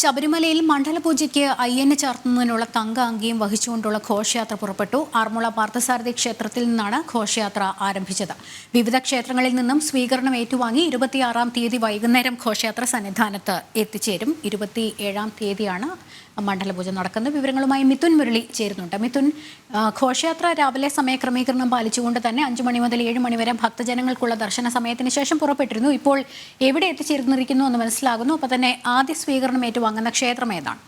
ശബരിമലയിൽ മണ്ഡലപൂജയ്ക്ക് അയ്യനെ ചേർത്തുന്നതിനുള്ള തങ്ക അങ്കിയും വഹിച്ചുകൊണ്ടുള്ള ഘോഷയാത്ര പുറപ്പെട്ടു. ആർമുള പാർത്ഥസാരഥി ക്ഷേത്രത്തിൽ നിന്നാണ് ഘോഷയാത്ര ആരംഭിച്ചത്. വിവിധ ക്ഷേത്രങ്ങളിൽ നിന്നും സ്വീകരണം ഏറ്റുവാങ്ങി ഇരുപത്തിയാറാം തീയതി വൈകുന്നേരം ഘോഷയാത്ര സന്നിധാനത്ത് എത്തിച്ചേരും. ഇരുപത്തി ഏഴാം തീയതിയാണ് മണ്ഡലപൂജ നടക്കുന്നത്. വിവരങ്ങളുമായി മിഥുൻ മുരളി ചേരുന്നുണ്ട്. മിഥുൻ ഘോഷയാത്ര രാവിലെ സമയക്രമീകരണം പാലിച്ചുകൊണ്ട് തന്നെ അഞ്ചു മണി മുതൽ ഏഴ് മണി വരെ ഭക്തജനങ്ങൾക്കുള്ള ദർശന സമയത്തിന് ശേഷം പുറപ്പെട്ടിരുന്നു. ഇപ്പോൾ എവിടെ എത്തിച്ചേർന്നിരിക്കുന്നു എന്ന് മനസ്സിലാകുന്നു. അപ്പോൾ തന്നെ ആദ്യ സ്വീകരണം ഏറ്റുവാങ്ങുന്ന ക്ഷേത്രം ഏതാണ്?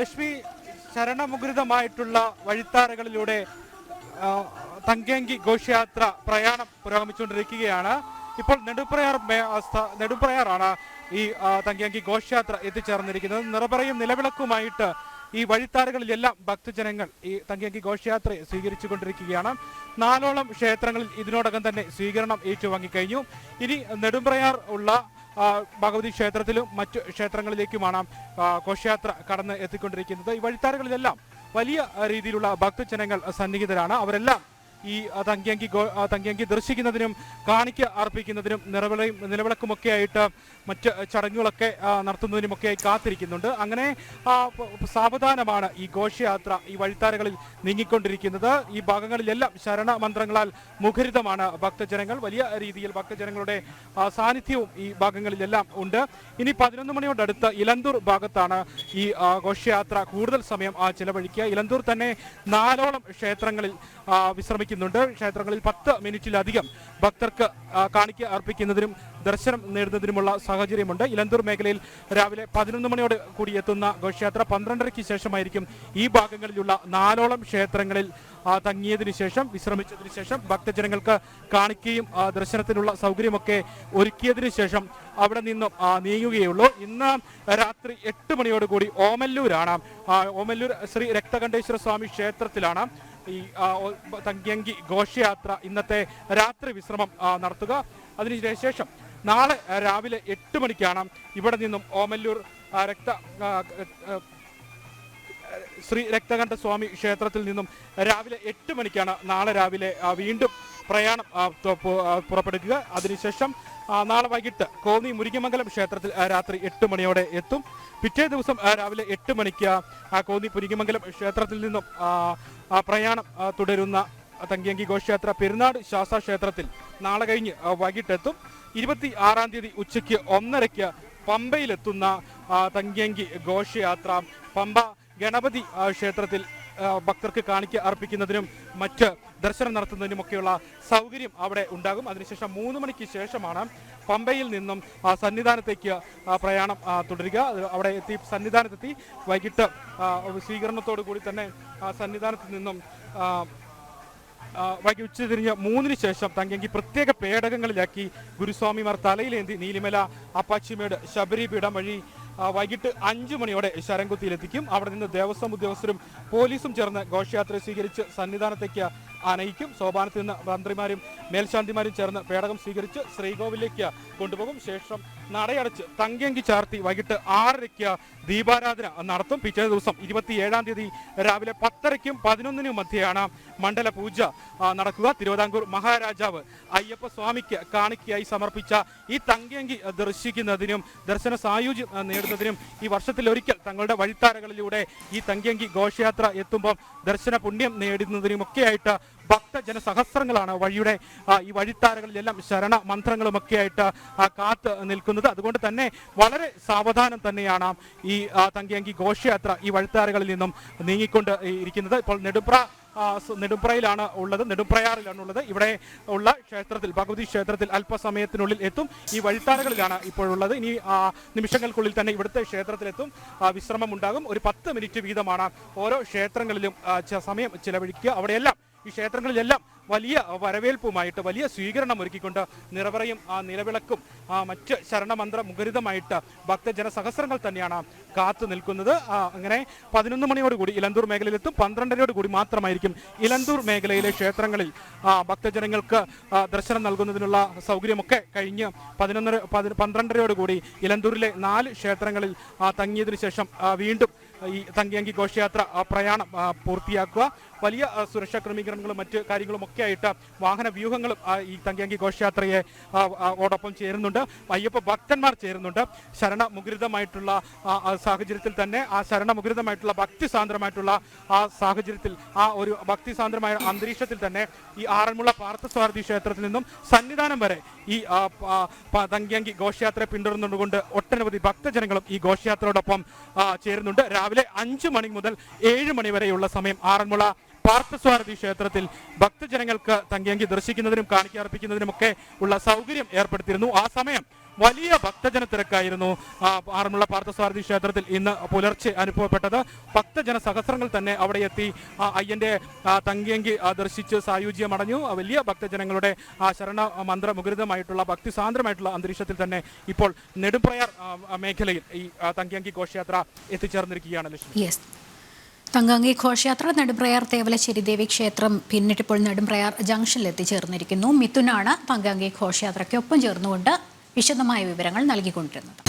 ലക്ഷ്മി ശരണമുഖരിതമായിട്ടുള്ള വഴിത്താരകളിലൂടെ തങ്കേങ്കി ഘോഷയാത്ര പ്രയാണം പുരോഗമിച്ചുകൊണ്ടിരിക്കുകയാണ്. ഇപ്പോൾ നെടുപ്രയാർ നെടുപ്രയാറാണ് ഈ തങ്കേങ്കി ഘോഷയാത്ര എത്തിച്ചേർന്നിരിക്കുന്നത്. നിറപറയും നിലവിളക്കുമായിട്ട് ഈ വഴിത്താരകളിലെല്ലാം ഭക്തജനങ്ങൾ ഈ തങ്കേങ്കി ഘോഷയാത്രയെ സ്വീകരിച്ചുകൊണ്ടിരിക്കുകയാണ്. നാലോളം ക്ഷേത്രങ്ങളിൽ ഇതിനോടകം തന്നെ സ്വീകരണം ഏറ്റുവാങ്ങിക്കഴിഞ്ഞു. ഇനി നെടുമ്പ്രയാർ ഉള്ള ഭഗവതി ക്ഷേത്രത്തിലും മറ്റു ക്ഷേത്രങ്ങളിലേക്കുമാണ് ഘോഷയാത്ര കടന്ന് എത്തിക്കൊണ്ടിരിക്കുന്നത്. ഈ വഴിത്താരകളിലെല്ലാം വലിയ രീതിയിലുള്ള ഭക്തജനങ്ങൾ സന്നിഹിതരാണ്. അവരെല്ലാം ഈ തങ്കിയങ്കി തങ്കയങ്കി ദർശിക്കുന്നതിനും കാണിക്ക അർപ്പിക്കുന്നതിനും നിറവിളയും നിലവിളക്കുമൊക്കെ ആയിട്ട് മറ്റ് ചടങ്ങുകളൊക്കെ നടത്തുന്നതിനുമൊക്കെയായി കാത്തിരിക്കുന്നുണ്ട്. അങ്ങനെ സാവധാനമാണ് ഈ ഘോഷയാത്ര ഈ വഴിത്താരകളിൽ നീങ്ങിക്കൊണ്ടിരിക്കുന്നത്. ഈ ഭാഗങ്ങളിലെല്ലാം ശരണ മന്ത്രങ്ങളാൽ മുഖരിതമാണ് ഭക്തജനങ്ങൾ. വലിയ രീതിയിൽ ഭക്തജനങ്ങളുടെ സാന്നിധ്യവും ഈ ഭാഗങ്ങളിലെല്ലാം ഉണ്ട്. ഇനി പതിനൊന്ന് മണിയോടടുത്ത് ഇലന്തൂർ ഭാഗത്താണ് ഈ ഘോഷയാത്ര കൂടുതൽ സമയം ചിലവഴിക്കുക. ഇലന്തൂർ തന്നെ നാലോളം ക്ഷേത്രങ്ങളിൽ ആ, വിശ്രമിക്കുന്നുണ്ട് ക്ഷേത്രങ്ങളിൽ പത്ത് മിനിറ്റിലധികം ഭക്തർക്ക് കാണിക്ക അർപ്പിക്കുന്നതിനും ദർശനം നേടുന്നതിനുമുള്ള സാഹചര്യമുണ്ട്. ഇലന്തൂർ മേഖലയിൽ രാവിലെ പതിനൊന്ന് മണിയോട് കൂടി എത്തുന്ന ഘോഷയാത്ര പന്ത്രണ്ടരയ്ക്ക് ശേഷമായിരിക്കും ഈ ഭാഗങ്ങളിലുള്ള നാലോളം ക്ഷേത്രങ്ങളിൽ തങ്ങിയതിനു ശേഷം വിശ്രമിച്ചതിനു ശേഷം ഭക്തജനങ്ങൾക്ക് കാണിക്കുകയും ദർശനത്തിനുള്ള സൗകര്യമൊക്കെ ഒരുക്കിയതിനു ശേഷം അവിടെ നിന്നും നീങ്ങുകയുള്ളൂ. ഇന്ന് രാത്രി എട്ട് മണിയോടുകൂടി ഓമല്ലൂരാണ്. ഓമല്ലൂർ ശ്രീ രക്തകണ്ഠേശ്വര സ്വാമി ക്ഷേത്രത്തിലാണ്. ഈ തങ്കിയങ്കി ഘോഷയാത്ര ഇന്നത്തെ രാത്രി വിശ്രമം നടത്തുക. അതിന് ശേഷം നാളെ രാവിലെ എട്ട് മണിക്കാണ് ഇവിടെ നിന്നും ഓമല്ലൂർ രക്ത ശ്രീ രക്തകണ്ഠ സ്വാമി ക്ഷേത്രത്തിൽ നിന്നും രാവിലെ എട്ട് മണിക്കാണ് നാളെ രാവിലെ വീണ്ടും പ്രയാണം പുറപ്പെടുക്കുക അതിനുശേഷം നാളെ വൈകിട്ട് കോന്നി മുരിങ്ങമംഗലം ക്ഷേത്രത്തിൽ രാത്രി എട്ട് മണിയോടെ എത്തും. പിറ്റേ ദിവസം രാവിലെ എട്ട് മണിക്ക് കോന്നി മുരിങ്ങമംഗലം ക്ഷേത്രത്തിൽ നിന്നും പ്രയാണം തുടരുന്ന തങ്കിയങ്കി ഘോഷയാത്ര പെരുന്നാട് ശാസ്താ ക്ഷേത്രത്തിൽ നാളെ കഴിഞ്ഞ് വൈകിട്ടെത്തും. ഇരുപത്തി ആറാം തീയതി ഉച്ചയ്ക്ക് ഒന്നരയ്ക്ക് പമ്പയിലെത്തുന്ന തങ്കിയങ്കി ഘോഷയാത്ര പമ്പ ഗണപതി ക്ഷേത്രത്തിൽ ഭക്തർക്ക് കാണിക്ക അർപ്പിക്കുന്നതിനും മറ്റ് ദർശനം നടത്തുന്നതിനുമൊക്കെയുള്ള സൗകര്യം അവിടെ ഉണ്ടാകും. അതിനുശേഷം മൂന്ന് മണിക്ക് ശേഷമാണ് പമ്പയിൽ നിന്നും സന്നിധാനത്തേക്ക് പ്രയാണം തുടരുക. അവിടെ എത്തി സന്നിധാനത്തെത്തി. വൈകിട്ട് സ്വീകരണത്തോടു കൂടി തന്നെ സന്നിധാനത്ത് നിന്നും വൈകി ഉച്ചതിരിഞ്ഞ് മൂന്നിന് ശേഷം തങ്കെങ്കി പ്രത്യേക പേടകങ്ങളിലാക്കി ഗുരുസ്വാമിമാർ തലയിലേന്തി നീലിമല അപ്പാച്ചിമേട് ശബരിപീഠം വഴി വൈകിട്ട് അഞ്ചു മണിയോടെ ശരംകുത്തിയിലെത്തിക്കും. അവിടെ നിന്ന് ദേവസ്വം ഉദ്യോഗസ്ഥരും പോലീസും ചേർന്ന് ഘോഷയാത്ര സ്വീകരിച്ച് സന്നിധാനത്തേക്ക് അനയിക്കും സോപാനത്ത് നിന്ന് മന്ത്രിമാരും മേൽശാന്തിമാരും ചേർന്ന് പേടകം സ്വീകരിച്ച് ശ്രീകോവിലേക്ക് കൊണ്ടുപോകും. ശേഷം നടയടച്ച് തങ്കയങ്കി ചാർത്തി വൈകിട്ട് ആറരയ്ക്ക് ദീപാരാധന നടത്തും. പിറ്റേ ദിവസം ഇരുപത്തിയേഴാം തീയതി രാവിലെ പത്തരയ്ക്കും പതിനൊന്നിനും മധ്യയാണ് മണ്ഡല പൂജ നടക്കുക. തിരുവിതാംകൂർ മഹാരാജാവ് അയ്യപ്പ സ്വാമിക്ക് കാണിക്കയായി സമർപ്പിച്ച ഈ തങ്കയങ്കി ദർശിക്കുന്നതിനും ദർശന സായുജ്യം നേടുന്നതിനും ഈ വർഷത്തിൽ ഒരിക്കൽ തങ്ങളുടെ വഴിത്താരകളിലൂടെ ഈ തങ്കയങ്കി ഘോഷയാത്ര എത്തുമ്പോൾ ദർശന പുണ്യം നേടുന്നതിനുമൊക്കെയായിട്ട് ഭക്തജന സഹസ്രങ്ങളാണ് വഴിയുടെ ഈ വഴിത്താരകളിലെല്ലാം ശരണ മന്ത്രങ്ങളുമൊക്കെ ആയിട്ട് കാത്ത് നിൽക്കുന്നത്. അതുകൊണ്ട് തന്നെ വളരെ സാവധാനം തന്നെയാണ് ഈ തങ്കിയങ്കി ഘോഷയാത്ര ഈ വഴിത്താരകളിൽ നിന്നും നീങ്ങിക്കൊണ്ട് ഇരിക്കുന്നത്. ഇപ്പോൾ നെടുപ്ര നെടുമ്പ്രയിലാണ് ഉള്ളത് നെടുമ്പ്രയാറിലാണ് ഉള്ളത് ഇവിടെ ഉള്ള ക്ഷേത്രത്തിൽ ഭഗവതി ക്ഷേത്രത്തിൽ അല്പസമയത്തിനുള്ളിൽ എത്തും. ഈ വഴിത്താരകളിലാണ് ഇപ്പോഴുള്ളത്. ഇനി നിമിഷങ്ങൾക്കുള്ളിൽ തന്നെ ഇവിടുത്തെ ക്ഷേത്രത്തിലെത്തും. വിശ്രമം ഉണ്ടാകും ഒരു പത്ത് മിനിറ്റ് വീതമാണ് ഓരോ ക്ഷേത്രങ്ങളിലും സമയം ചിലവഴിക്കുക. അവിടെയെല്ലാം ഈ ക്ഷേത്രങ്ങളിലെല്ലാം വലിയ വരവേൽപ്പുമായിട്ട് വലിയ സ്വീകരണം ഒരുക്കിക്കൊണ്ട് നിറവറയും ആ നിലവിളക്കും ആ മറ്റ് ശരണമന്ത്ര മുഖരിതമായിട്ട് ഭക്തജന സഹസ്രങ്ങൾ തന്നെയാണ് കാത്തു നിൽക്കുന്നത്. അങ്ങനെ പതിനൊന്ന് മണിയോടുകൂടി ഇലന്തൂർ മേഖലയിലെത്തും. പന്ത്രണ്ടരയോട് കൂടി മാത്രമായിരിക്കും ഇലന്തൂർ മേഖലയിലെ ക്ഷേത്രങ്ങളിൽ ഭക്തജനങ്ങൾക്ക് ദർശനം നൽകുന്നതിനുള്ള സൗകര്യമൊക്കെ കഴിഞ്ഞ് പതിനൊന്നര പതി പന്ത്രണ്ടരയോടുകൂടി ഇലന്തൂരിലെ നാല് ക്ഷേത്രങ്ങളിൽ തങ്ങിയതിനു ശേഷം വീണ്ടും ഈ തങ്കിയങ്കി ഘോഷയാത്ര പ്രയാണം പൂർത്തിയാക്കുക. വലിയ സുരക്ഷാ ക്രമീകരണങ്ങളും മറ്റ് കാര്യങ്ങളും ഒക്കെ ആയിട്ട് വാഹന വ്യൂഹങ്ങളും ഈ തങ്കയങ്കി ഘോഷയാത്രയെ ഓടൊപ്പം ചേരുന്നുണ്ട്. അയ്യപ്പ ഭക്തന്മാർ ചേരുന്നുണ്ട്. ശരണ മുഖരിതമായിട്ടുള്ള ആ, ആ സാഹചര്യത്തിൽ തന്നെ ആ ശരണ മുഖരിതമായിട്ടുള്ള ഭക്തി സാന്ദ്രമായിട്ടുള്ള ആ സാഹചര്യത്തിൽ ആ ഒരു ഭക്തി സാന്ദ്രമായ അന്തരീക്ഷത്തിൽ തന്നെ ഈ ആറന്മുള പാർത്ഥസ്വാരഥി ക്ഷേത്രത്തിൽ നിന്നും സന്നിധാനം വരെ ഈ ഘോഷയാത്ര തങ്കയങ്കി ഘോഷയാത്രയെ പിന്തുടർന്നുകൊണ്ട് ഒട്ടനവധി ഭക്തജനങ്ങളും ഈ ഘോഷയാത്രയോടൊപ്പം ചേരുന്നുണ്ട്. അഞ്ചു മണി മുതൽ ഏഴ് മണി വരെയുള്ള സമയം ആറന്മുള പാർത്ഥസ്വാരഥി ക്ഷേത്രത്തിൽ ഭക്തജനങ്ങൾക്ക് തങ്കയങ്കി ദർശിക്കുന്നതിനും കാണിക്കർപ്പിക്കുന്നതിനുമൊക്കെ ഉള്ള സൗകര്യം ഏർപ്പെടുത്തിയിരുന്നു. ആ സമയം വലിയ ഭക്തജന തിരക്കായിരുന്നു ആറന്മുള പാർത്ഥസാരഥി ക്ഷേത്രത്തിൽ ഇന്ന് പുലർച്ചെ അനുഭവപ്പെട്ടത്. ഭക്തജന സഹസ്രങ്ങൾ തന്നെ അവിടെ എത്തി അയ്യന്റെ തങ്കിയങ്കി ദർശിച്ച് സായുജ്യം അടഞ്ഞു വലിയ ഭക്തജനങ്ങളുടെ ആ ശരണ മന്ത്രമുഖരിതമായിട്ടുള്ള ഭക്തിസാന്ദ്രമായിട്ടുള്ള അന്തരീക്ഷത്തിൽ തന്നെ ഇപ്പോൾ നെടുംപ്രയാർ മേഖലയിൽ ഈ തങ്കിയങ്കി ഘോഷയാത്ര എത്തിച്ചേർന്നിരിക്കുകയാണ് ലക്ഷ്മി. തങ്കങ്ങി ഘോഷയാത്ര നെടുംപ്രയാർ തേവലശ്ശേരി ദേവി ക്ഷേത്രം പിന്നിട്ടിപ്പോൾ നെടുംപ്രയാർ ജംഗ്ഷനിൽ എത്തിച്ചേർന്നിരിക്കുന്നു. മിഥുനാണ് തങ്കങ്ങി ഘോഷയാത്രയ്ക്കൊപ്പം ചേർന്നുകൊണ്ട് വിശദമായ വിവരങ്ങൾ നൽകിക്കൊണ്ടിരുന്നത്.